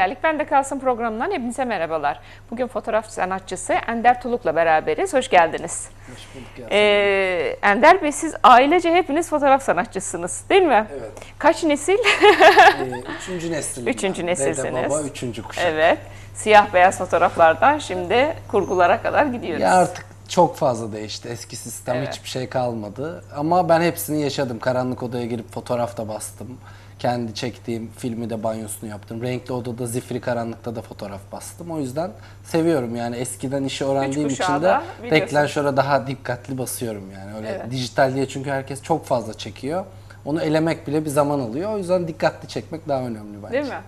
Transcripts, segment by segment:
Güzellik Bende Kalsın programından hepinize merhabalar. Bugün fotoğraf sanatçısı Ender Tuluk'la beraberiz. Hoş geldiniz. Hoş bulduk. Ee, Ender Bey siz ailece hepiniz fotoğraf sanatçısınız değil mi? Evet. Kaç nesil? Ee, üçüncü nesil. Üçüncü nesilsiniz. Dede baba üçüncü kuşak. evet. Siyah beyaz fotoğraflardan şimdi kurgulara kadar gidiyoruz. Ya artık çok fazla değişti. Eski sistem Evet. hiçbir şey kalmadı. Ama ben hepsini yaşadım. Karanlık odaya girip fotoğraf da bastım. Kendi çektiğim filmi de banyosunu yaptım. Renkli odada, zifiri karanlıkta da fotoğraf bastım. O yüzden seviyorum yani eskiden işi öğrendiğim için de deklanşöre daha dikkatli basıyorum yani. Öyle Evet. dijital diye çünkü herkes çok fazla çekiyor. Onu elemek bile bir zaman alıyor. O yüzden dikkatli çekmek daha önemli bence. Değil mi?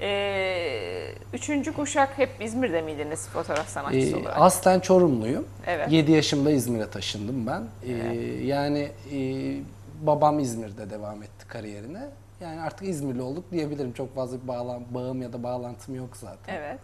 Ee, üçüncü kuşak hep İzmir'de miydiniz fotoğraf sanatçısı Ee, olarak? aslen Çorumluyum. Evet. 7 yaşımda İzmir'e taşındım ben. Ee, yani e, babam İzmir'de devam etti kariyerine. Yani artık İzmirli olduk diyebilirim. Çok fazla bir bağlam, bağım ya da bağlantım yok zaten. Evet.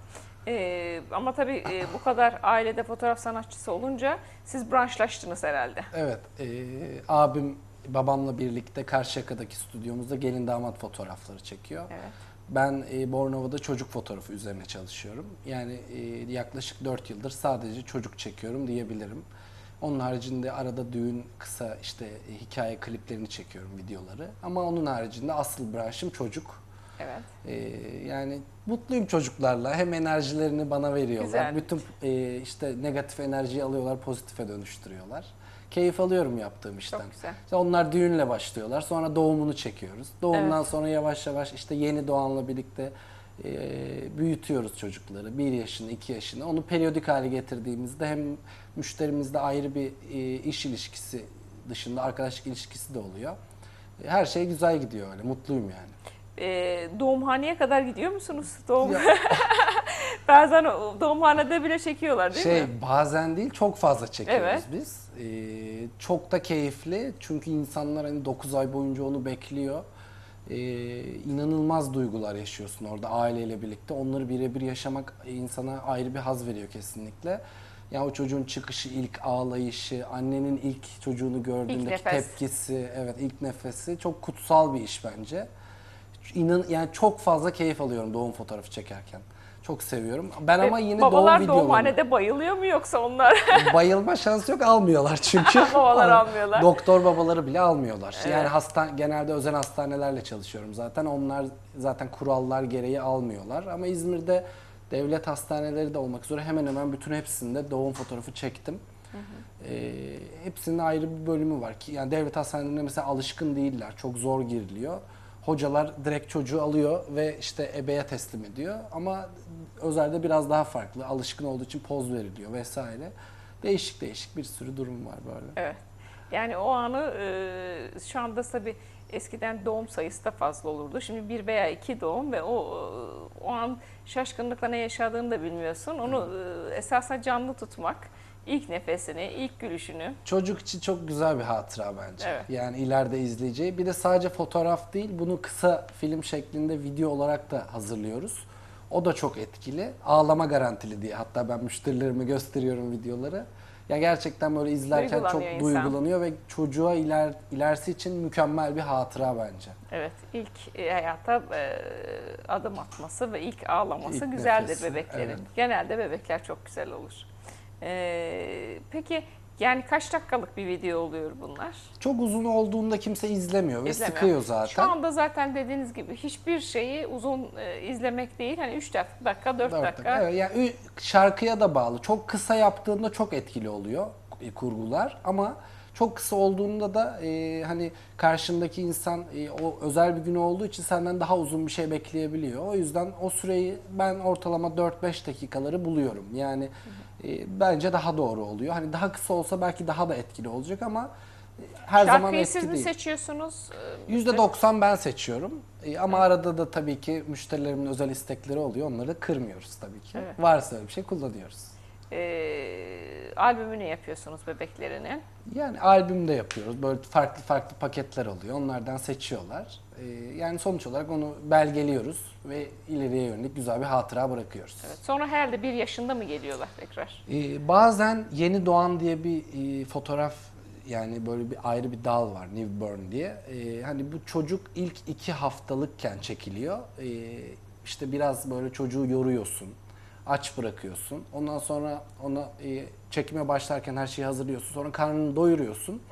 Ee, ama tabii e, bu kadar ailede fotoğraf sanatçısı olunca siz branşlaştınız herhalde. Evet. e, abim babamla birlikte Karşıyaka'daki stüdyomuzda gelin damat fotoğrafları çekiyor. Evet. Ben e, Bornova'da çocuk fotoğrafı üzerine çalışıyorum. Yani e, yaklaşık 4 yıldır sadece çocuk çekiyorum diyebilirim. Onun haricinde arada düğün, kısa işte e, hikaye kliplerini çekiyorum, videoları. Ama onun haricinde asıl branşım çocuk. Evet. E, yani mutluyum çocuklarla. Hem enerjilerini bana veriyorlar. Güzel. Bütün e, işte negatif enerjiyi alıyorlar, pozitife dönüştürüyorlar. Keyif alıyorum yaptığım işten. Çok güzel. İşte onlar düğünle başlıyorlar. Sonra doğumunu çekiyoruz. Doğumdan Evet. sonra yavaş yavaş işte yeni doğanla birlikte e, büyütüyoruz çocukları. Bir yaşını, iki yaşını. Onu periyodik hale getirdiğimizde hem müşterimizde ayrı bir e, iş ilişkisi dışında arkadaşlık ilişkisi de oluyor. E, Her şey güzel gidiyor öyle. Mutluyum yani. Ee, doğumhaneye kadar gidiyor musunuz? Doğum... Bazen doğumhanede bile çekiyorlar değil şey mi? bazen değil çok fazla çekiyoruz Evet. biz. Ee, çok da keyifli çünkü insanlar hani 9 ay boyunca onu bekliyor. Ee, inanılmaz duygular yaşıyorsun orada aileyle birlikte. Onları birebir yaşamak insana ayrı bir haz veriyor kesinlikle. Ya o çocuğun çıkışı, ilk ağlayışı, annenin ilk çocuğunu gördüğündeki nefes. tepkisi, evet ilk nefesi çok kutsal bir iş bence. İnan yani çok fazla keyif alıyorum doğum fotoğrafı çekerken. Çok seviyorum. Ben Ve ama yine Babalar doğum videolarını doğumhanede bayılıyor mu yoksa onlar? bayılma şansı yok almıyorlar çünkü. Babalar almıyorlar. Doktor babaları bile almıyorlar. Yani hasta genelde özel hastanelerle çalışıyorum zaten. Onlar zaten kurallar gereği almıyorlar. Ama İzmir'de devlet hastaneleri de olmak üzere hemen hemen bütün hepsinde doğum fotoğrafı çektim. Ee, hepsinin ayrı bir bölümü var ki yani devlet hastanelerinde mesela alışkın değiller. Çok zor giriliyor. Hocalar direkt çocuğu alıyor ve işte ebeye teslim ediyor. Ama özelde biraz daha farklı. Alışkın olduğu için poz veriliyor vesaire. Değişik değişik bir sürü durum var böyle. evet. Yani o anı e, şu anda tabii eskiden doğum sayısı da fazla olurdu. Şimdi bir veya iki doğum ve o e, o an şaşkınlıkla ne yaşadığını da bilmiyorsun. Onu e, esasında canlı tutmak, ilk nefesini, ilk gülüşünü. Çocuk için çok güzel bir hatıra bence. Evet. Yani ileride izleyeceği. Bir de sadece fotoğraf değil, bunu kısa film şeklinde video olarak da hazırlıyoruz. O da çok etkili. Ağlama garantili diye. Hatta ben müşterilerime gösteriyorum videoları. Ya gerçekten böyle izlerken çok Duygulanıyor insan. duygulanıyor ve çocuğa iler, ilerisi için mükemmel bir hatıra bence. Evet, ilk e, hayata e, adım atması ve ilk ağlaması İlk güzeldir nefesi, bebeklerin. evet. Genelde bebekler çok güzel olur. E, peki yani kaç dakikalık bir video oluyor bunlar? Çok uzun olduğunda kimse izlemiyor ve İzlemiyor. sıkıyor zaten. Şu anda zaten dediğiniz gibi hiçbir şeyi uzun e, izlemek değil. Hani 3 dakika, 4 Dört dakika. dakika. Evet, yani ü- şarkıya da bağlı. Çok kısa yaptığında çok etkili oluyor e, kurgular ama çok kısa olduğunda da e, hani karşındaki insan e, o özel bir günü olduğu için senden daha uzun bir şey bekleyebiliyor. O yüzden o süreyi ben ortalama 4-5 dakikaları buluyorum. Yani e, bence daha doğru oluyor. Hani daha kısa olsa belki daha da etkili olacak ama e, her zaman Şarkıyı eski siz mi değil. seçiyorsunuz? E, %90 ben seçiyorum. E, Ama arada da tabii ki müşterilerimin özel istekleri oluyor. Onları kırmıyoruz tabii ki. Evet. Varsa öyle bir şey kullanıyoruz. e, albümünü yapıyorsunuz bebeklerinin. Yani albümde yapıyoruz. Böyle farklı farklı paketler oluyor. Onlardan seçiyorlar. E, yani sonuç olarak onu belgeliyoruz ve ileriye yönelik güzel bir hatıra bırakıyoruz. Evet. Sonra herhalde bir yaşında mı geliyorlar tekrar? E, bazen yeni doğan diye bir e, fotoğraf yani böyle bir ayrı bir dal var newborn diye. E, hani bu çocuk ilk iki haftalıkken çekiliyor. E, işte biraz böyle çocuğu yoruyorsun. Aç bırakıyorsun. Ondan sonra ona e, çekime başlarken her şeyi hazırlıyorsun. Sonra karnını doyuruyorsun.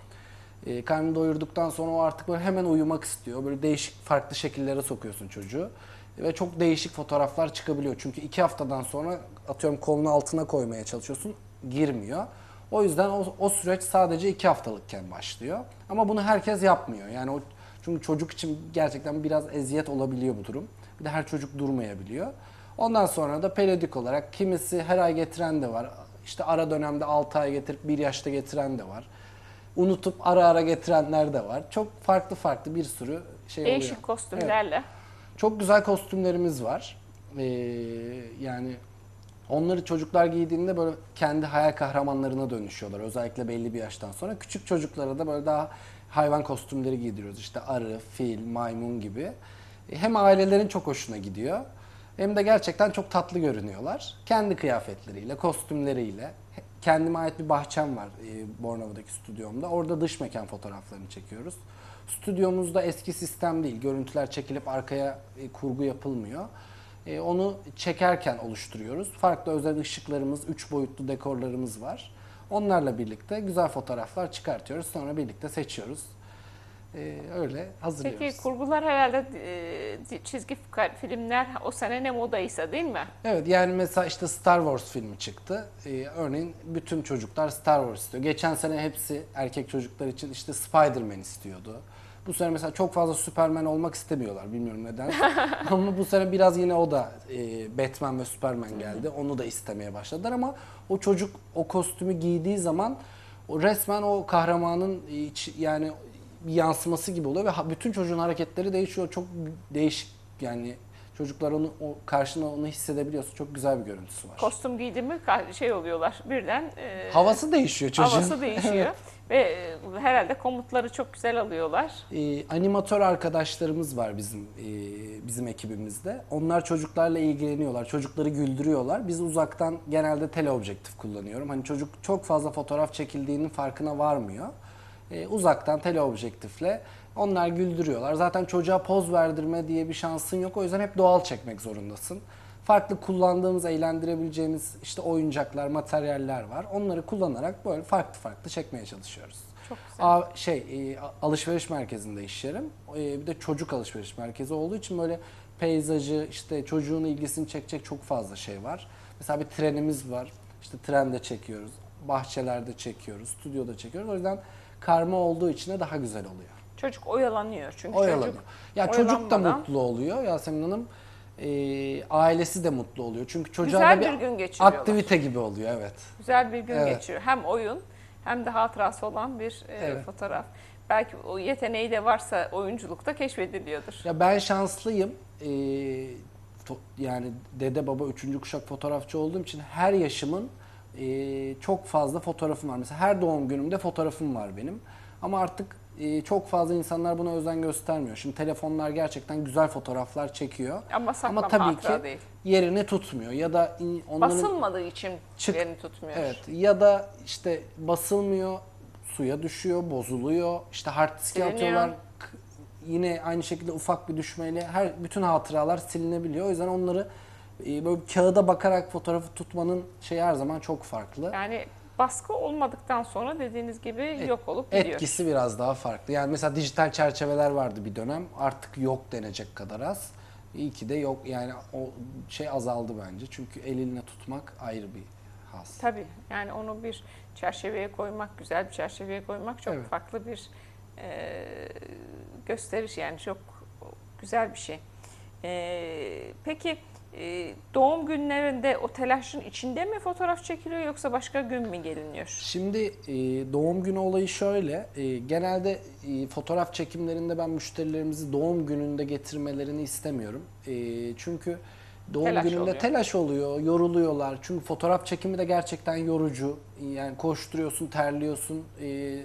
E, karnını doyurduktan sonra o artık böyle hemen uyumak istiyor. Böyle değişik farklı şekillere sokuyorsun çocuğu. Ve çok değişik fotoğraflar çıkabiliyor. Çünkü iki haftadan sonra atıyorum kolunu altına koymaya çalışıyorsun. Girmiyor. O yüzden o, o süreç sadece iki haftalıkken başlıyor. Ama bunu herkes yapmıyor. Yani o çünkü çocuk için gerçekten biraz eziyet olabiliyor bu durum. Bir de her çocuk durmayabiliyor. Ondan sonra da periyodik olarak kimisi her ay getiren de var. İşte ara dönemde 6 ay getirip 1 yaşta getiren de var. Unutup ara ara getirenler de var. Çok farklı farklı bir sürü şey oluyor. Değişik kostümlerle. Çok güzel kostümlerimiz var. Ee, yani onları çocuklar giydiğinde böyle kendi hayal kahramanlarına dönüşüyorlar. Özellikle belli bir yaştan sonra. Küçük çocuklara da böyle daha hayvan kostümleri giydiriyoruz. İşte arı, fil, maymun gibi. E, Hem ailelerin çok hoşuna gidiyor. Hem de gerçekten çok tatlı görünüyorlar. Kendi kıyafetleriyle, kostümleriyle. Kendime ait bir bahçem var e, Bornova'daki stüdyomda. Orada dış mekan fotoğraflarını çekiyoruz. Stüdyomuzda eski sistem değil. Görüntüler çekilip arkaya e, kurgu yapılmıyor. E, onu çekerken oluşturuyoruz. Farklı özel ışıklarımız, üç boyutlu dekorlarımız var. Onlarla birlikte güzel fotoğraflar çıkartıyoruz. Sonra birlikte seçiyoruz. E, öyle hazırlıyoruz. Peki kurgular herhalde e, çizgi fi- filmler o sene ne modaysa değil mi? Evet yani mesela işte Star Wars filmi çıktı. Ee, örneğin bütün çocuklar Star Wars istiyor. Geçen sene hepsi erkek çocuklar için işte Spider-Man istiyordu. Bu sene mesela çok fazla Superman olmak istemiyorlar bilmiyorum neden. ama bu sene biraz yine o da e, Batman ve Superman geldi. Onu da istemeye başladılar ama o çocuk o kostümü giydiği zaman o resmen o kahramanın iç, yani bir yansıması gibi oluyor ve bütün çocuğun hareketleri değişiyor. Çok değişik yani çocuklar onu o karşına onu hissedebiliyorsun. Çok güzel bir görüntüsü var. Kostüm giydi mi şey oluyorlar birden e, Havası değişiyor çocuğun. havası değişiyor. Ve e, herhalde komutları çok güzel alıyorlar. Ee, animatör arkadaşlarımız var bizim e, bizim ekibimizde. Onlar çocuklarla ilgileniyorlar. Çocukları güldürüyorlar. Biz uzaktan genelde teleobjektif kullanıyorum. Hani çocuk çok fazla fotoğraf çekildiğinin farkına varmıyor. Ee, uzaktan teleobjektifle onlar güldürüyorlar. Zaten çocuğa poz verdirme diye bir şansın yok. O yüzden hep doğal çekmek zorundasın. Farklı kullandığımız, eğlendirebileceğimiz işte oyuncaklar, materyaller var. Onları kullanarak böyle farklı farklı çekmeye çalışıyoruz. Çok güzel. A, şey e, alışveriş merkezinde iş yerim. E, bir de çocuk alışveriş merkezi olduğu için böyle peyzajı işte çocuğun ilgisini çekecek çok fazla şey var. Mesela bir trenimiz var. İşte trende çekiyoruz. Bahçelerde çekiyoruz. Stüdyoda çekiyoruz. O yüzden karma olduğu için de daha güzel oluyor. Çocuk oyalanıyor çünkü Oyalanıyor. çocuk Ya çocuk da oyalanmadan mutlu oluyor Yasemin Hanım. E, ailesi de mutlu oluyor. Çünkü çocuğa Güzel da bir gün geçiriyorlar. aktivite gibi oluyor evet. güzel bir gün Evet. geçiriyor. Hem oyun hem de hatırası olan bir e, Evet. fotoğraf. Belki o yeteneği de varsa oyunculukta keşfediliyordur. Ya ben şanslıyım. Ee, to- yani dede baba üçüncü kuşak fotoğrafçı olduğum için her yaşımın e, çok fazla fotoğrafım var. Mesela her doğum günümde fotoğrafım var benim. Ama artık e, çok fazla insanlar buna özen göstermiyor. Şimdi telefonlar gerçekten güzel fotoğraflar çekiyor. Ama Ama tabii ki değil. yerini tutmuyor ya da in- onların Basılmadığı için Çık- yerini tutmuyor. Evet ya da işte basılmıyor, suya düşüyor, bozuluyor. İşte hard diske Siliniyor. atıyorlar. Yine aynı şekilde ufak bir düşmeyle her bütün hatıralar silinebiliyor. O yüzden onları e, böyle kağıda bakarak fotoğrafı tutmanın şey her zaman çok farklı. Yani baskı olmadık,dan sonra dediğiniz gibi yok olup gidiyor. Etkisi biraz daha farklı. Yani mesela dijital çerçeveler vardı bir dönem. Artık yok denecek kadar az. İyi ki de yok. Yani o şey azaldı bence. Çünkü elinle tutmak ayrı bir has. Tabii yani onu bir çerçeveye koymak, güzel bir çerçeveye koymak çok Evet. farklı bir e, gösteriş yani çok güzel bir şey. E, peki e, doğum günlerinde o telaşın içinde mi fotoğraf çekiliyor yoksa başka gün mü geliniyor? Şimdi e, doğum günü olayı şöyle. e, genelde e, fotoğraf çekimlerinde ben müşterilerimizi doğum gününde getirmelerini istemiyorum. E, çünkü doğum Telaş gününde oluyor. telaş oluyor, yoruluyorlar. Çünkü fotoğraf çekimi de gerçekten yorucu. Yani koşturuyorsun, terliyorsun. e,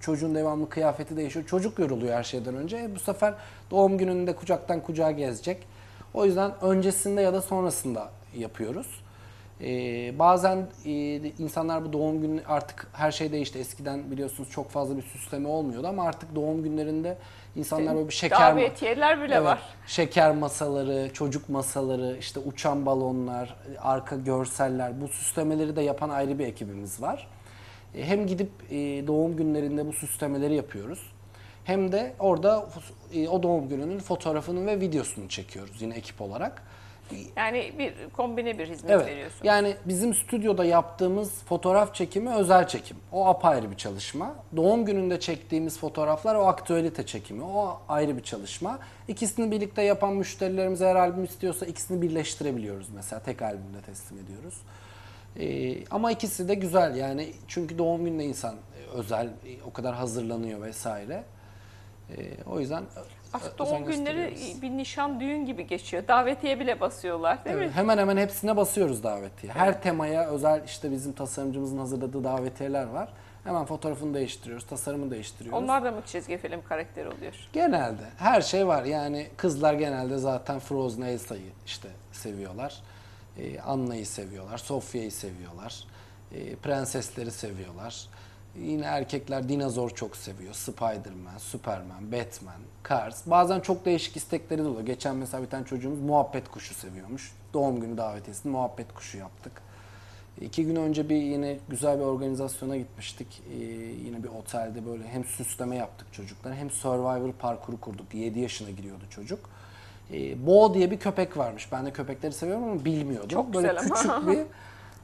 çocuğun devamlı kıyafeti değişiyor. Çocuk yoruluyor her şeyden önce. E, bu sefer doğum gününde kucaktan kucağa gezecek. O yüzden öncesinde ya da sonrasında yapıyoruz. Ee, bazen e, insanlar bu doğum günü artık her şey değişti. Eskiden biliyorsunuz çok fazla bir süsleme olmuyordu ama artık doğum günlerinde insanlar böyle bir şeker Davetiyeler bile Evet, var. Şeker masaları, çocuk masaları, işte uçan balonlar, arka görseller bu süslemeleri de yapan ayrı bir ekibimiz var. Hem gidip e, doğum günlerinde bu süslemeleri yapıyoruz. Hem de orada e, o doğum gününün fotoğrafını ve videosunu çekiyoruz yine ekip olarak. Yani bir kombine bir hizmet Evet. veriyorsun. Yani bizim stüdyoda yaptığımız fotoğraf çekimi özel çekim. O apayrı bir çalışma. Doğum gününde çektiğimiz fotoğraflar o aktüelite çekimi. O ayrı bir çalışma. İkisini birlikte yapan müşterilerimiz eğer albüm istiyorsa ikisini birleştirebiliyoruz mesela. Tek albümde teslim ediyoruz. Ee, ama ikisi de güzel yani çünkü doğum gününde insan e, özel e, o kadar hazırlanıyor vesaire. Ee, o yüzden Aslında özen doğum günleri bir nişan düğün gibi geçiyor. Davetiye bile basıyorlar değil Evet, mi? hemen hemen hepsine basıyoruz davetiye. Her temaya özel işte bizim tasarımcımızın hazırladığı davetiyeler var. Hemen fotoğrafını değiştiriyoruz, tasarımı değiştiriyoruz. Onlar da mı çizgi film karakteri oluyor? Genelde her şey var. Yani kızlar genelde zaten Frozen Elsa'yı işte seviyorlar. Ee, Anna'yı seviyorlar, Sofya'yı seviyorlar. Ee, prensesleri seviyorlar. Yine erkekler dinozor çok seviyor. Spider-Man, Superman, Batman, Cars. Bazen çok değişik istekleri de oluyor. Geçen mesela bir tane çocuğumuz muhabbet kuşu seviyormuş. Doğum günü davetiyesinde muhabbet kuşu yaptık. İki gün önce bir yine güzel bir organizasyona gitmiştik. Ee, yine bir otelde böyle hem süsleme yaptık çocuklara hem Survivor parkuru kurduk. 7 yaşına giriyordu çocuk. Ee, Bo diye bir köpek varmış. Ben de köpekleri seviyorum ama bilmiyordum. Çok böyle güzel ama. küçük bir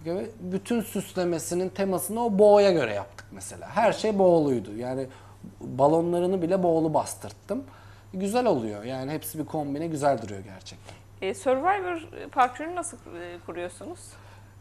böyle bütün süslemesinin temasını o boğaya göre yaptık mesela. Her şey boğuluydu. Yani balonlarını bile boğulu bastırttım. Güzel oluyor. Yani hepsi bir kombine güzel duruyor gerçekten. E, Survivor parkürünü nasıl e, kuruyorsunuz?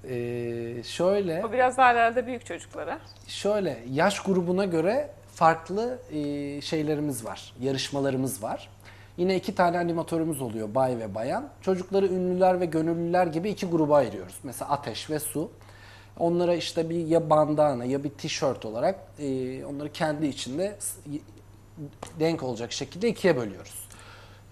Ee, şöyle O biraz daha herhalde büyük çocuklara. Şöyle yaş grubuna göre farklı e, şeylerimiz var, yarışmalarımız var. Yine iki tane animatörümüz oluyor, bay ve bayan. Çocukları ünlüler ve gönüllüler gibi iki gruba ayırıyoruz. Mesela ateş ve su. Onlara işte bir ya bandana ya bir tişört olarak e, onları kendi içinde denk olacak şekilde ikiye bölüyoruz.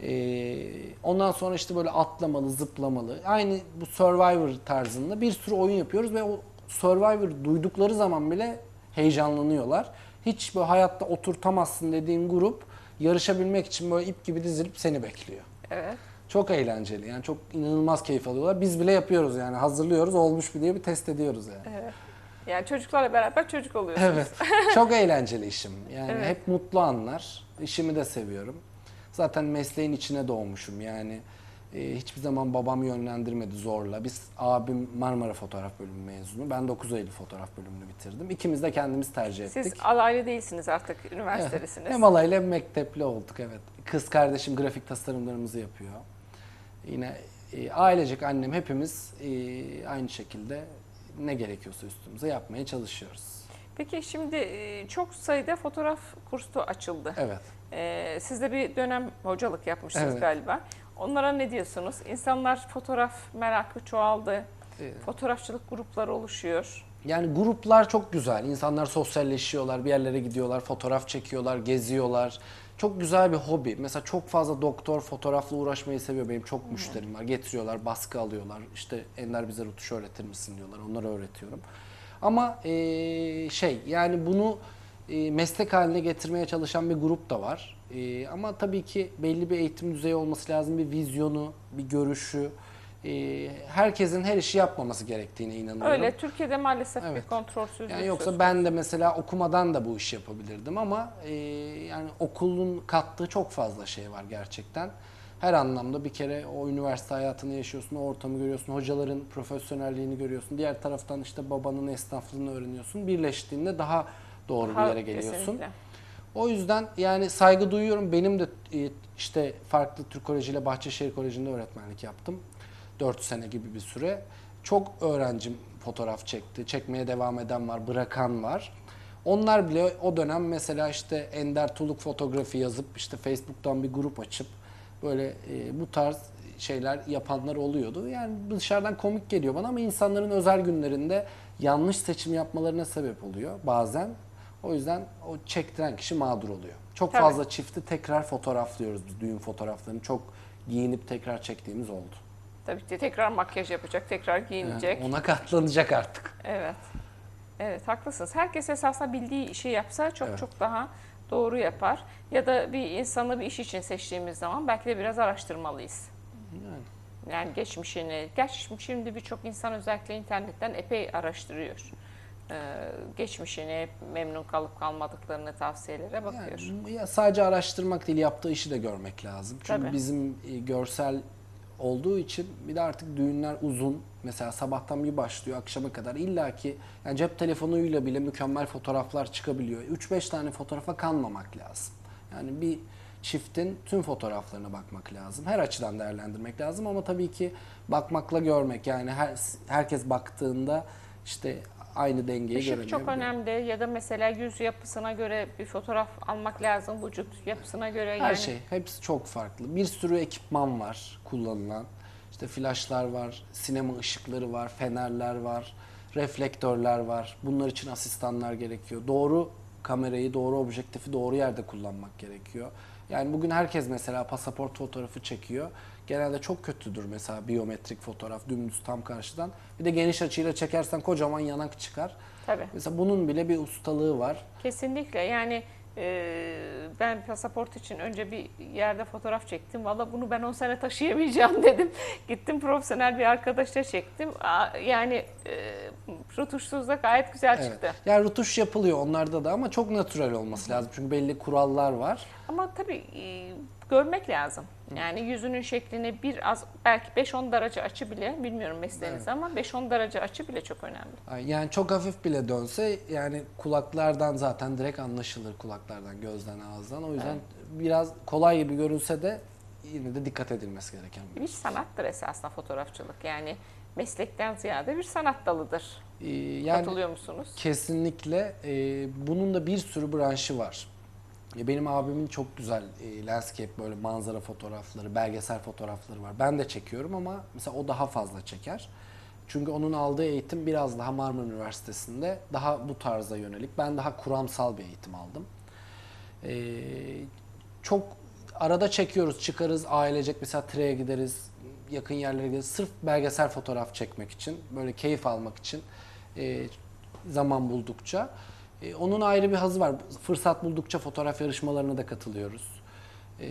Ee, ondan sonra işte böyle atlamalı, zıplamalı. Aynı bu Survivor tarzında bir sürü oyun yapıyoruz ve o Survivor duydukları zaman bile heyecanlanıyorlar. Hiç böyle hayatta oturtamazsın dediğin grup yarışabilmek için böyle ip gibi dizilip seni bekliyor. Evet. Çok eğlenceli yani çok inanılmaz keyif alıyorlar. Biz bile yapıyoruz yani hazırlıyoruz olmuş mu diye bir test ediyoruz yani. evet. Yani çocuklarla beraber çocuk oluyorsunuz. Evet. Çok eğlenceli işim. Yani Evet. hep mutlu anlar. İşimi de seviyorum. Zaten mesleğin içine doğmuşum. Yani e, hiçbir zaman babam yönlendirmedi zorla. Biz abim Marmara Fotoğraf Bölümü mezunu. Ben 9 Eylül Fotoğraf Bölümünü bitirdim. İkimiz de kendimiz tercih ettik. Siz alaylı değilsiniz artık, üniversitedesiniz. Hem alayla hem mektepli olduk evet. Kız kardeşim grafik tasarımlarımızı yapıyor. Yine e, ailecek annem hepimiz e, aynı şekilde ne gerekiyorsa üstümüze yapmaya çalışıyoruz. Peki şimdi e, çok sayıda fotoğraf kursu açıldı. Evet. E, Siz de bir dönem hocalık yapmışsınız Evet. galiba. Onlara ne diyorsunuz? İnsanlar fotoğraf merakı çoğaldı. Evet. Fotoğrafçılık grupları oluşuyor. Yani gruplar çok güzel. İnsanlar sosyalleşiyorlar, bir yerlere gidiyorlar, fotoğraf çekiyorlar, geziyorlar. Çok güzel bir hobi. Mesela çok fazla doktor fotoğrafla uğraşmayı seviyor. Benim çok müşterim var. Getiriyorlar, baskı alıyorlar. İşte Ender bize rutuş öğretir misin diyorlar. Onları öğretiyorum. Ama eee, şey yani bunu eee, meslek haline getirmeye çalışan bir grup da var. Eee, ama tabii ki belli bir eğitim düzeyi olması lazım. Bir vizyonu, bir görüşü. Eee, herkesin her işi yapmaması gerektiğine inanıyorum. Öyle Türkiye'de maalesef Evet. bir kontrolsüzlük Yani yoksa ben de mesela okumadan da bu işi yapabilirdim ama e, yani okulun kattığı çok fazla şey var gerçekten. Her anlamda bir kere o üniversite hayatını yaşıyorsun, o ortamı görüyorsun, hocaların profesyonelliğini görüyorsun. Diğer taraftan işte babanın esnaflığını öğreniyorsun. Birleştiğinde daha doğru Ha, bir yere geliyorsun. kesinlikle. O yüzden yani saygı duyuyorum. Benim de e, işte farklı Türk Koleji ile Bahçeşehir Koleji'nde öğretmenlik yaptım. 4 sene gibi bir süre. Çok öğrencim fotoğraf çekti. Çekmeye devam eden var, bırakan var. Onlar bile o dönem mesela işte Ender Tuluk fotoğrafı yazıp işte Facebook'tan bir grup açıp böyle e, bu tarz şeyler yapanlar oluyordu. Yani dışarıdan komik geliyor bana ama insanların özel günlerinde yanlış seçim yapmalarına sebep oluyor bazen. O yüzden o çektiren kişi mağdur oluyor. Çok Tabii. fazla çifti tekrar fotoğraflıyoruz biz düğün fotoğraflarını. Çok giyinip tekrar çektiğimiz oldu. Tabii ki tekrar makyaj yapacak, tekrar giyinecek. Yani ona katlanacak artık. Evet. Evet haklısınız. Herkes esasında bildiği işi yapsa çok Evet. çok daha doğru yapar. Ya da bir insanı bir iş için seçtiğimiz zaman belki de biraz araştırmalıyız. Yani. Yani geçmişini, gerçi şimdi birçok insan özellikle internetten epey araştırıyor. Ee, geçmişini, memnun kalıp kalmadıklarını tavsiyelere bakıyor. Yani ya sadece araştırmak değil, yaptığı işi de görmek lazım. Çünkü Tabii. bizim e, görsel olduğu için bir de artık düğünler uzun. Mesela sabahtan bir başlıyor akşama kadar. İlla ki yani cep telefonuyla bile mükemmel fotoğraflar çıkabiliyor. 3-5 tane fotoğrafa kanmamak lazım. Yani bir çiftin tüm fotoğraflarına bakmak lazım. Her açıdan değerlendirmek lazım ama tabii ki bakmakla görmek. Yani her, herkes baktığında işte aynı dengeyi Işık çok önemli ya da mesela yüz yapısına göre bir fotoğraf almak lazım, vücut yapısına göre Her yani. şey, hepsi çok farklı. Bir sürü ekipman var kullanılan. İşte flaşlar var, sinema ışıkları var, fenerler var, reflektörler var. Bunlar için asistanlar gerekiyor. Doğru kamerayı, doğru objektifi doğru yerde kullanmak gerekiyor. Yani bugün herkes mesela pasaport fotoğrafı çekiyor. Genelde çok kötüdür mesela biyometrik fotoğraf dümdüz tam karşıdan. Bir de geniş açıyla çekersen kocaman yanak çıkar. Tabii. Mesela bunun bile bir ustalığı var. Kesinlikle yani e, ben pasaport için önce bir yerde fotoğraf çektim. Valla bunu ben 10 sene taşıyamayacağım dedim. Gittim profesyonel bir arkadaşla çektim. Aa, Yani e, rutuşsuz da gayet güzel Evet. çıktı. Yani rutuş yapılıyor onlarda da ama çok natürel olması lazım. Çünkü belli kurallar var. Ama tabii e, görmek lazım. Yani yüzünün şeklini biraz belki 5-10 derece açı bile bilmiyorum mesleğiniz ama 5-10 derece açı bile çok önemli. Yani çok hafif bile dönse yani kulaklardan zaten direkt anlaşılır kulaklardan, gözden, ağızdan. O yüzden biraz kolay gibi görünse de yine de dikkat edilmesi gereken bir. Bir sanattır esasında fotoğrafçılık. Yani meslekten ziyade bir sanat dalıdır. Ee, yani Katılıyor musunuz? kesinlikle e, bunun da bir sürü branşı var. Benim abimin çok güzel e, landscape böyle manzara fotoğrafları, belgesel fotoğrafları var. Ben de çekiyorum ama mesela o daha fazla çeker. Çünkü onun aldığı eğitim biraz daha Marmara Üniversitesi'nde daha bu tarza yönelik. Ben daha kuramsal bir eğitim aldım. E, çok arada çekiyoruz, çıkarız ailecek mesela Tire'ye gideriz, yakın yerlere gideriz. Sırf belgesel fotoğraf çekmek için, böyle keyif almak için e, zaman buldukça. E, onun ayrı bir hazı var. Fırsat buldukça fotoğraf yarışmalarına da katılıyoruz. E,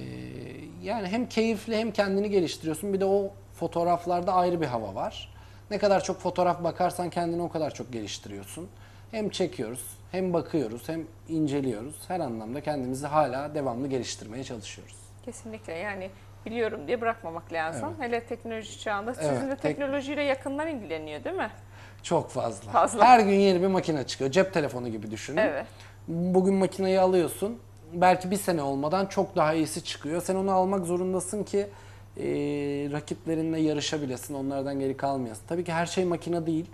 yani hem keyifli hem kendini geliştiriyorsun. Bir de o fotoğraflarda ayrı bir hava var. Ne kadar çok fotoğraf bakarsan kendini o kadar çok geliştiriyorsun. Hem çekiyoruz, hem bakıyoruz, hem inceliyoruz. Her anlamda kendimizi hala devamlı geliştirmeye çalışıyoruz. Kesinlikle yani biliyorum diye bırakmamak lazım. Hele teknoloji çağında. Sizin Evet, de tek- teknolojiyle yakından ilgileniyor değil mi? Çok fazla. Fazla. Her gün yeni bir makine çıkıyor. Cep telefonu gibi düşünün. Evet. Bugün makineyi alıyorsun. Belki bir sene olmadan çok daha iyisi çıkıyor. Sen onu almak zorundasın ki e, rakiplerinle yarışabilesin. Onlardan geri kalmayasın. Tabii ki her şey makine değil.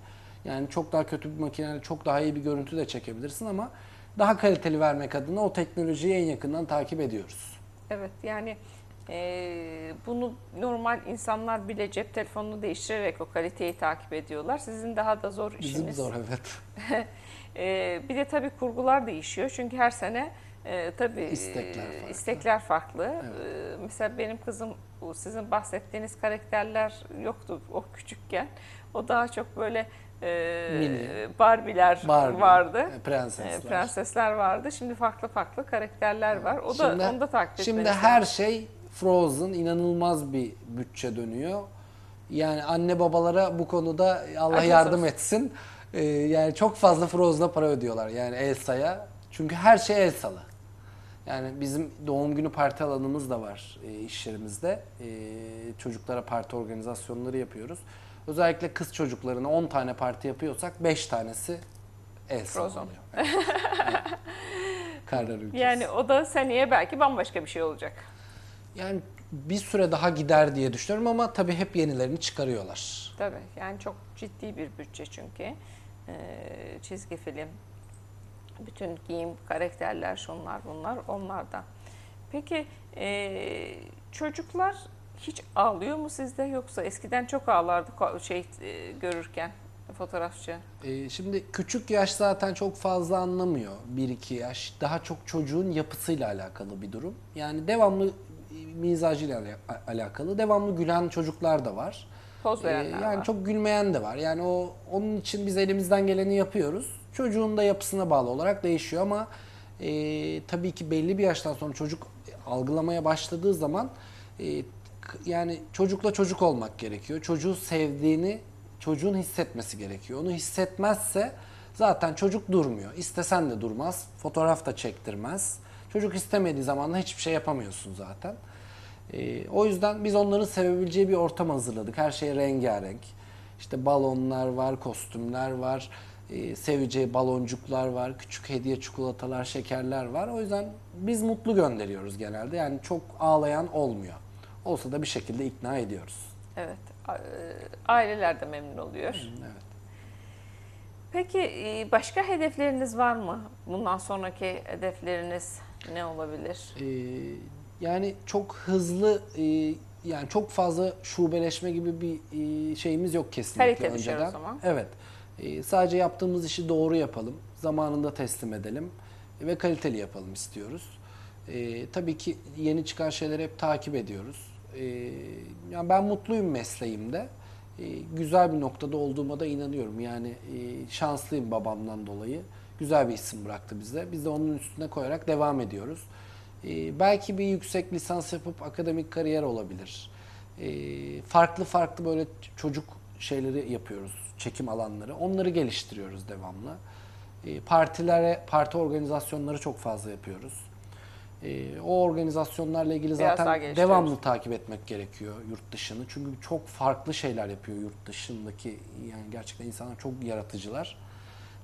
Yani çok daha kötü bir makineyle çok daha iyi bir görüntü de çekebilirsin ama daha kaliteli vermek adına o teknolojiyi en yakından takip ediyoruz. Evet yani eee, bunu normal insanlar bile cep telefonunu değiştirerek o kaliteyi takip ediyorlar. Sizin daha da zor işiniz. Bizim zor evet. Eee, bir de tabii kurgular değişiyor. Çünkü her sene eee tabii İstekler eee, farklı. istekler farklı. Eee, mesela benim kızım sizin bahsettiğiniz karakterler yoktu o küçükken. O daha çok böyle eee Mini. Barbie'ler Barbie, vardı. e, prensesler. Eee, prensesler vardı. Şimdi farklı farklı karakterler var. O da Şimdi- onu da takip Şimdi her şey Frozen inanılmaz bir bütçe dönüyor. Yani anne babalara bu konuda Allah Akıl yardım olsun. etsin. Ee, yani çok fazla Frozen'a para ödüyorlar yani Elsa'ya. Çünkü her şey Elsa'lı. Yani bizim doğum günü parti alanımız da var e, iş yerimizde. E, çocuklara parti organizasyonları yapıyoruz. Özellikle kız çocuklarına 10 tane parti yapıyorsak 5 tanesi Elsa Frozen. oluyor. Evet. Karlar ülkesi. Yani o da seneye belki bambaşka bir şey olacak. Yani bir süre daha gider diye düşünüyorum ama tabii hep yenilerini çıkarıyorlar. Tabii yani çok ciddi bir bütçe çünkü. Ee, çizgi film, bütün giyim, karakterler, şunlar bunlar onlardan. Peki ee, çocuklar hiç ağlıyor mu sizde yoksa eskiden çok ağlardı şey ee, görürken fotoğrafçı. Ee, şimdi küçük yaş zaten çok fazla anlamıyor. 1-2 yaş. Daha çok çocuğun yapısıyla alakalı bir durum. Yani devamlı e, mizacıyla ala- alakalı. Devamlı gülen çocuklar da var. Poz Ee, verenler yani var. çok gülmeyen de var. Yani o onun için biz elimizden geleni yapıyoruz. Çocuğun da yapısına bağlı olarak değişiyor ama e, tabii ki belli bir yaştan sonra çocuk algılamaya başladığı zaman e, yani çocukla çocuk olmak gerekiyor. Çocuğu sevdiğini çocuğun hissetmesi gerekiyor. Onu hissetmezse zaten çocuk durmuyor. İstesen de durmaz. Fotoğraf da çektirmez. Çocuk istemediği zaman da hiçbir şey yapamıyorsun zaten. Ee, o yüzden biz onların sevebileceği bir ortam hazırladık. Her şey rengarenk. İşte balonlar var, kostümler var, e, seveceği baloncuklar var, küçük hediye çikolatalar, şekerler var. O yüzden biz mutlu gönderiyoruz genelde. Yani çok ağlayan olmuyor. Olsa da bir şekilde ikna ediyoruz. Evet. e, Aileler de memnun oluyor. Evet. Peki e, başka hedefleriniz var mı? Bundan sonraki hedefleriniz ne olabilir? Ee, yani çok hızlı e, yani çok fazla şubeleşme gibi bir e, şeyimiz yok kesinlikle düşer o önceden. zaman. Evet. E, sadece yaptığımız işi doğru yapalım, zamanında teslim edelim ve kaliteli yapalım istiyoruz. E, tabii ki yeni çıkan şeyleri hep takip ediyoruz. E, yani ben mutluyum mesleğimde. E, güzel bir noktada olduğuma da inanıyorum. Yani e, şanslıyım babamdan dolayı. Güzel bir isim bıraktı bize. Biz de onun üstüne koyarak devam ediyoruz. E, belki bir yüksek lisans yapıp akademik kariyer olabilir. E, farklı farklı böyle çocuk şeyleri yapıyoruz, çekim alanları. Onları geliştiriyoruz devamlı. E, partilere, parti organizasyonları çok fazla yapıyoruz. E, o organizasyonlarla ilgili Biraz zaten devamlı takip etmek gerekiyor yurt dışını. Çünkü çok farklı şeyler yapıyor yurt dışındaki yani gerçekten insanlar çok yaratıcılar.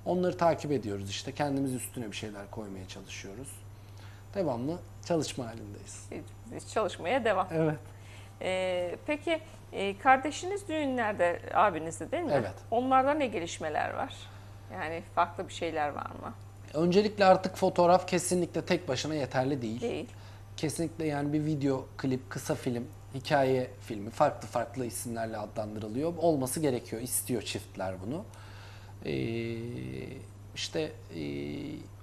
Onları takip ediyoruz işte. Kendimiz üstüne bir şeyler koymaya çalışıyoruz. Devamlı çalışma halindeyiz. Biz çalışmaya devam. Evet. E, peki e, kardeşiniz düğünlerde abinizde değil mi? Evet. Onlarda ne gelişmeler var? Yani farklı bir şeyler var mı? Öncelikle artık fotoğraf kesinlikle tek başına yeterli değil. Değil. Kesinlikle yani bir video, klip, kısa film, hikaye filmi farklı farklı isimlerle adlandırılıyor. Olması gerekiyor, istiyor çiftler bunu. Ee, işte e,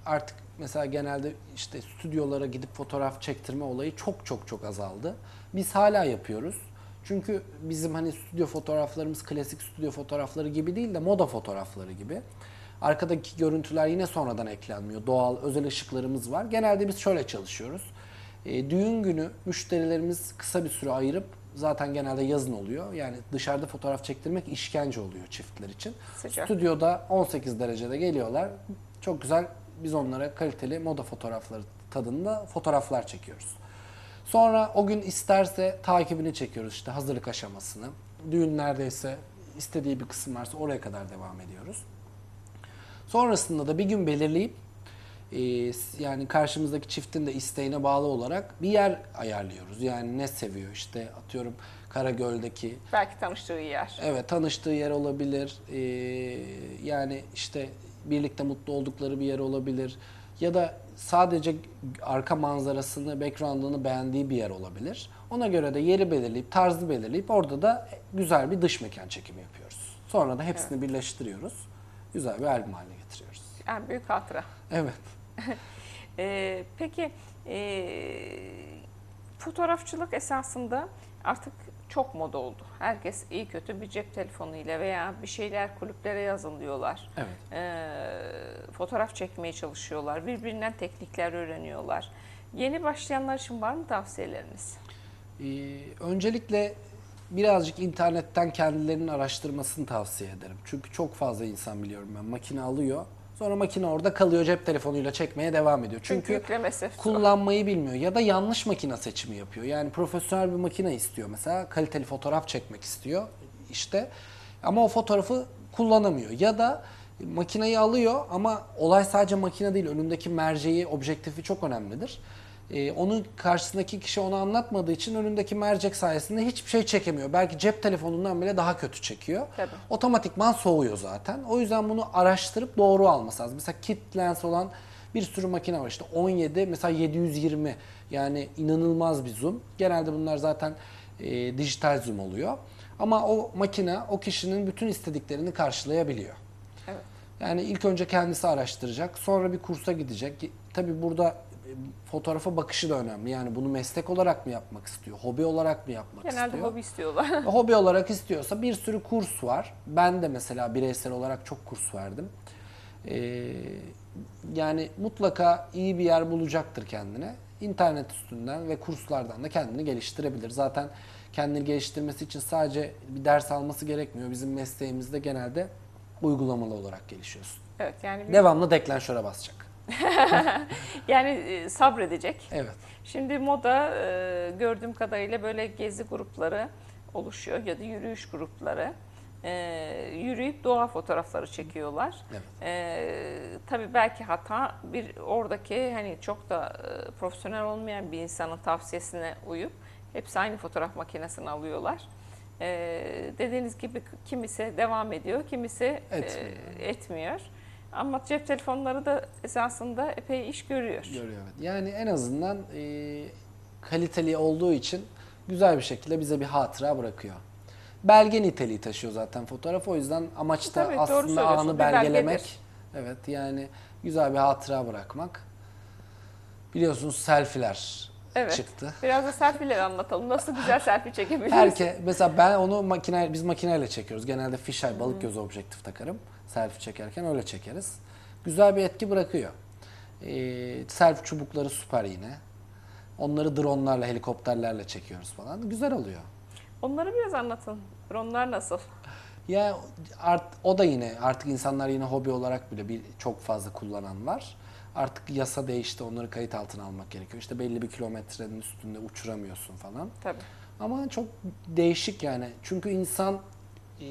artık mesela genelde işte stüdyolara gidip fotoğraf çektirme olayı çok çok çok azaldı. Biz hala yapıyoruz. Çünkü bizim hani stüdyo fotoğraflarımız klasik stüdyo fotoğrafları gibi değil de moda fotoğrafları gibi. Arkadaki görüntüler yine sonradan eklenmiyor. Doğal özel ışıklarımız var. Genelde biz şöyle çalışıyoruz. E, düğün günü müşterilerimiz kısa bir süre ayırıp zaten genelde yazın oluyor. Yani dışarıda fotoğraf çektirmek işkence oluyor çiftler için. Sıcak. Stüdyoda 18 derecede geliyorlar. Çok güzel biz onlara kaliteli moda fotoğrafları tadında fotoğraflar çekiyoruz. Sonra o gün isterse takibini çekiyoruz işte hazırlık aşamasını. Düğün neredeyse istediği bir kısım varsa oraya kadar devam ediyoruz. Sonrasında da bir gün belirleyip e, yani karşımızdaki çiftin de isteğine bağlı olarak bir yer ayarlıyoruz. Yani ne seviyor işte atıyorum Karagöl'deki Belki tanıştığı yer. Evet tanıştığı yer olabilir. Ee, yani işte birlikte mutlu oldukları bir yer olabilir. Ya da sadece arka manzarasını, background'ını beğendiği bir yer olabilir. Ona göre de yeri belirleyip, tarzı belirleyip orada da güzel bir dış mekan çekimi yapıyoruz. Sonra da hepsini birleştiriyoruz. Güzel bir albüm haline getiriyoruz. En büyük hatıra. Evet. Ee, peki ee, fotoğrafçılık esasında artık çok moda oldu. Herkes iyi kötü bir cep telefonuyla veya bir şeyler kulüplere yazılıyorlar. Evet. Ee, fotoğraf çekmeye çalışıyorlar. Birbirinden teknikler öğreniyorlar. Yeni başlayanlar için var mı tavsiyeleriniz? Ee, öncelikle birazcık internetten kendilerinin araştırmasını tavsiye ederim. Çünkü çok fazla insan biliyorum ben makine alıyor. Sonra makine orada kalıyor cep telefonuyla çekmeye devam ediyor. Çünkü, yüklemesi kullanmayı bilmiyor ya da yanlış makine seçimi yapıyor. Yani profesyonel bir makine istiyor mesela kaliteli fotoğraf çekmek istiyor işte ama o fotoğrafı kullanamıyor ya da makineyi alıyor ama olay sadece makine değil önündeki merceği, objektifi çok önemlidir. Ee, onun karşısındaki kişi onu anlatmadığı için önündeki mercek sayesinde hiçbir şey çekemiyor. Belki cep telefonundan bile daha kötü çekiyor. Tabii. Otomatikman soğuyor zaten. O yüzden bunu araştırıp doğru alması lazım. Mesela kit lens olan bir sürü makine var. İşte 17 mesela 720 yani inanılmaz bir zoom. Genelde bunlar zaten e, dijital zoom oluyor. Ama o makine o kişinin bütün istediklerini karşılayabiliyor. Evet. Yani ilk önce kendisi araştıracak, sonra bir kursa gidecek. Tabii burada fotoğrafa bakışı da önemli. Yani bunu meslek olarak mı yapmak istiyor, hobi olarak mı yapmak Genelde istiyor? hobi istiyorlar. Hobi olarak istiyorsa bir sürü kurs var. Ben de mesela bireysel olarak çok kurs verdim. Ee, yani mutlaka iyi bir yer bulacaktır kendine. İnternet üstünden ve kurslardan da kendini geliştirebilir. Zaten kendini geliştirmesi için sadece bir ders alması gerekmiyor. Bizim mesleğimizde genelde uygulamalı olarak gelişiyorsun. evet yani bir- Devamlı deklanşöre basacak. yani e, sabredecek. Evet. Şimdi moda e, gördüğüm kadarıyla böyle gezi grupları oluşuyor ya da yürüyüş grupları. E, yürüyüp doğa fotoğrafları çekiyorlar. Evet. E, tabii belki hata bir oradaki hani çok da e, profesyonel olmayan bir insanın tavsiyesine uyup hepsi aynı fotoğraf makinesini alıyorlar. E, dediğiniz gibi kimisi devam ediyor, kimisi e, Etmiyor. Ama cep telefonları da esasında epey iş görüyor. Görüyor evet. Yani en azından e, kaliteli olduğu için güzel bir şekilde bize bir hatıra bırakıyor. Belge niteliği taşıyor zaten fotoğraf. O yüzden amaç da Tabii, doğru aslında söylüyorsun. anı Bir belgelemek. belgedir. Evet yani güzel bir hatıra bırakmak. Biliyorsunuz selfiler Evet. çıktı. Biraz da selfie'leri anlatalım. Nasıl güzel selfie çekebiliriz? Herke mesela ben onu makine biz makineyle çekiyoruz. Genelde fisheye balık gözü objektif takarım. Selfie çekerken öyle çekeriz. Güzel bir etki bırakıyor. Ee, selfie çubukları süper yine. Onları dronlarla, helikopterlerle çekiyoruz falan. Güzel oluyor. Onları biraz anlatın. Dronlar nasıl? Ya art, o da yine artık insanlar yine hobi olarak bile bir çok fazla kullanan var. Artık yasa değişti. Onları kayıt altına almak gerekiyor. İşte belli bir kilometrenin üstünde uçuramıyorsun falan. Tabii. Ama çok değişik yani. Çünkü insan e,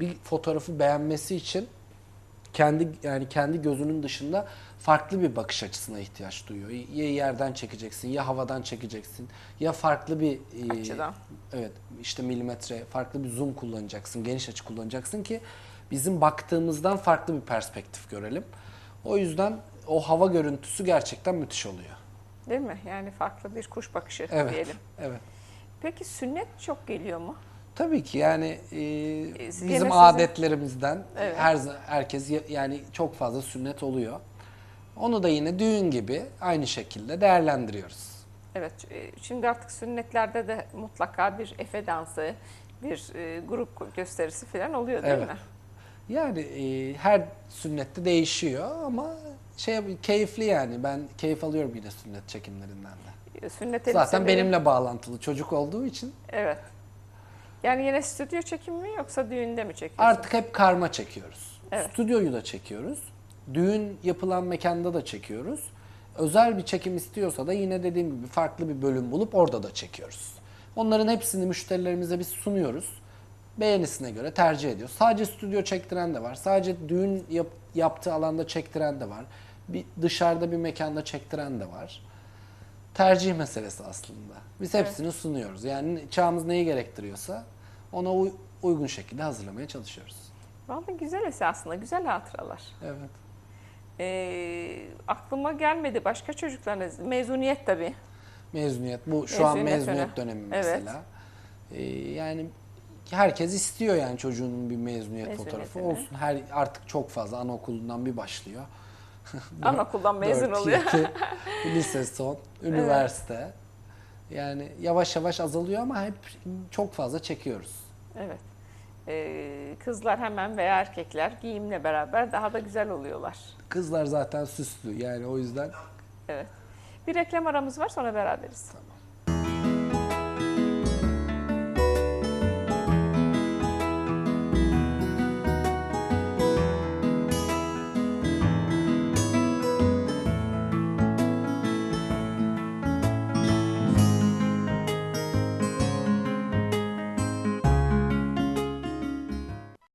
bir fotoğrafı beğenmesi için kendi yani kendi gözünün dışında farklı bir bakış açısına ihtiyaç duyuyor. Ya yerden çekeceksin, ya havadan çekeceksin, ya farklı bir e, Açıdan. Evet, işte milimetre, farklı bir zoom kullanacaksın, geniş açı kullanacaksın ki bizim baktığımızdan farklı bir perspektif görelim. O yüzden o hava görüntüsü gerçekten müthiş oluyor. Değil mi? Yani farklı bir kuş bakışı Evet. diyelim. Evet. Peki sünnet çok geliyor mu? Tabii ki yani e, gene bizim sizin- adetlerimizden Evet. her herkes ya- yani çok fazla sünnet oluyor. Onu da yine düğün gibi aynı şekilde değerlendiriyoruz. Evet. e, Şimdi artık sünnetlerde de mutlaka bir efe dansı, bir e, grup gösterisi falan oluyor değil Evet. mi? Yani e, her sünnette değişiyor ama şey keyifli yani ben keyif alıyorum yine sünnet çekimlerinden de. E, Sünnet Zaten benimle bağlantılı çocuk olduğu için Evet. Yani yine stüdyo çekimi mi yoksa düğünde mi çekiyorsun? artık hep karma çekiyoruz. Evet. Stüdyoyu da çekiyoruz. Düğün yapılan mekanda da çekiyoruz. Özel bir çekim istiyorsa da yine dediğim gibi farklı bir bölüm bulup orada da çekiyoruz. Onların hepsini müşterilerimize biz sunuyoruz. Beğenisine göre tercih ediyor. Sadece stüdyo çektiren de var. Sadece düğün yap- yaptığı alanda çektiren de var. Bir dışarıda bir mekanda çektiren de var. Tercih meselesi aslında. Biz hepsini sunuyoruz. Yani çağımız neyi gerektiriyorsa ona uy- uygun şekilde hazırlamaya çalışıyoruz. Vallahi güzel esasında, güzel hatıralar. Evet. E, aklıma gelmedi başka çocuklarınız. Mezuniyet tabii. Mezuniyet bu şu an Mezuniyet mezuniyet dönemi. dönemi Evet. mesela. Ee, yani herkes istiyor yani çocuğunun bir mezuniyet, Mezuniyetini. fotoğrafı olsun. Her artık çok fazla anaokulundan bir başlıyor. Anaokuldan mezun Dört, oluyor. iki, lise son, üniversite. Yani yavaş yavaş azalıyor ama hep çok fazla çekiyoruz. Evet. Ee, kızlar hemen veya erkekler giyimle beraber daha da güzel oluyorlar. Kızlar zaten süslü yani o yüzden Evet. Bir reklam aramız var sonra beraberiz. tamam.